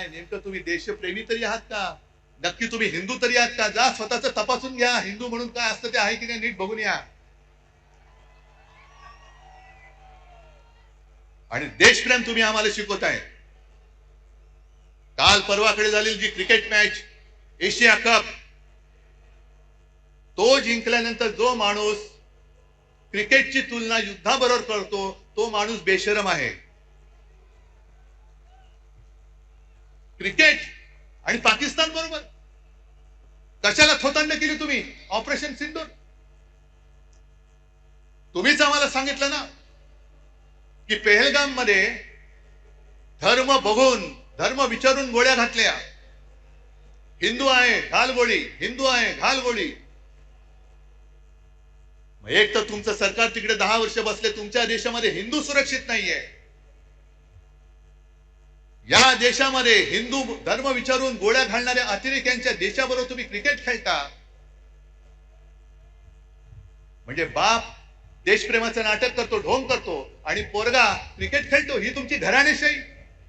काय नेमकं तुम्ही देशप्रेमी तरी आहात का? नक्की तुम्ही हिंदू तरी आहात का? जा स्वतःच तपासून घ्या. हिंदू म्हणून काय असतं ते आहे की नाही नीट बघून या. आणि देशप्रेम तुम्ही आम्हाला शिकवताय. काल परवाकडे झालेली जी क्रिकेट मॅच एशिया कप तो जिंकल्यानंतर जो माणूस क्रिकेटची तुलना युद्धाबरोबर करतो तो माणूस बेशरम आहे. क्रिकेट आणि पाकिस्तान बरोबर. कशाला थोतांड केली तुम्ही? ऑपरेशन सिंदूर. तुम्हीच आम्हाला सांगितलं ना की पेहलगाममध्ये धर्म बघून धर्म विचारून गोळ्या घातल्या. हिंदू आहे घाल गोळी. हिंदू आहे घाल गोळी. एक तर तुमचं सरकार तिकडे दहा वर्ष बसले तुमच्या देशामध्ये हिंदू सुरक्षित नाहीये. या देशामध्ये हिंदू धर्म विचारून गोळ्या घालणाऱ्या अतिरेक्यांच्या देशाबरोबर तुम्ही क्रिकेट खेळता. म्हणजे बाप देशप्रेमाचं नाटक करतो ढोंग करतो आणि पोरगा क्रिकेट खेळतो ही तुमची घराणेशाही.